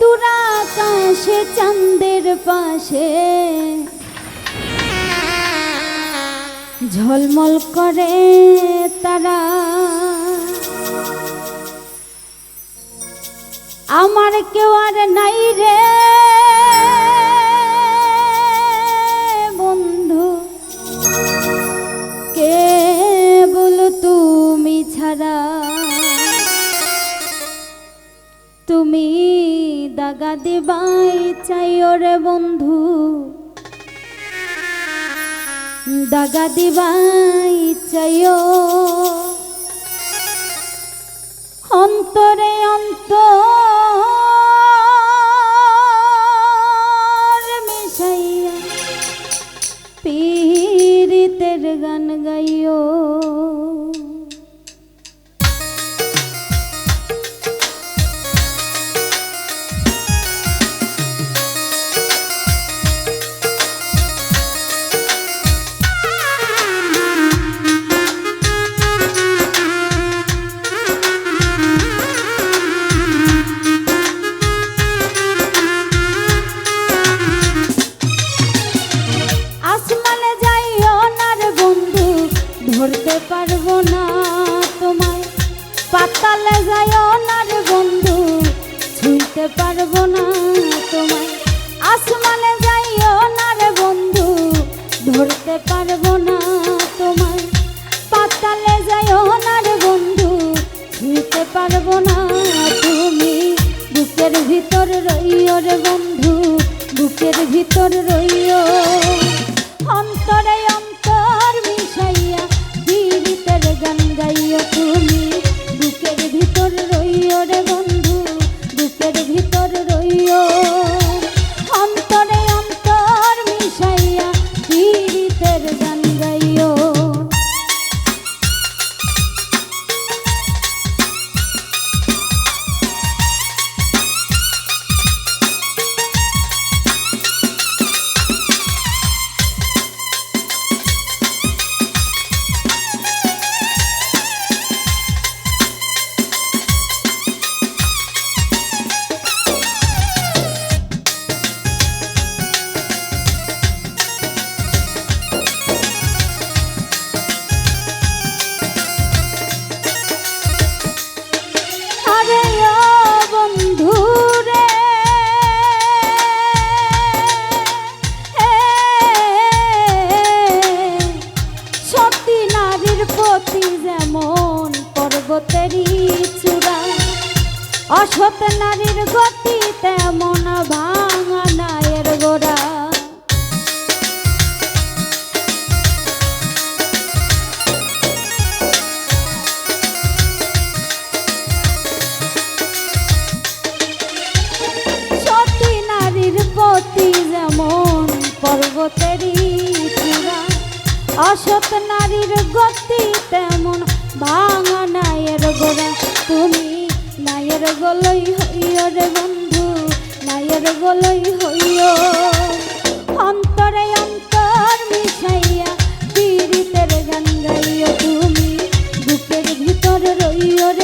দুরাকাশে চাঁদের পাশে। ঝলমল করে তারা। আমার কেউ আর নাই রে। দাগা দিবাই চাইও। অন্তরে অন্তর পাতালে যাইও না রে বন্ধু, ছুঁইতে পারব না তোমায়। আসমানে যাইও না রে বন্ধু, ধরতে পারব না তোমায়। পাতালে যাইও না রে বন্ধু, ছুঁইতে পারব না তুমি। বুকের ভিতর রইও রে বন্ধু, বুকের ভিতর রইও। নারীর প্রতি যেমন পর্বতেরই চূড়া অসৎ নারীর গতি তেমন ভাঙা নায়ের গোড়া। সতী নারীর প্রতি যেমন পর্বতেরই অসৎ নারীর গতি তেমন ভাঙা নায়ের গোড়া। তুমি নায়ের গলই হইও রে বন্ধু, নায়ের গলই হইও। অন্তরে অন্তর মিশাইয়া পীড়িতের গান গাইও তুমি, বুকের ভিতর রইও রে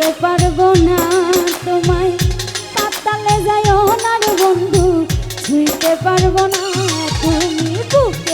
ভুলতে পারব না তোমায়। পাতালে যাই না বন্ধু ছুঁইতে পারব না তুমি বুকে।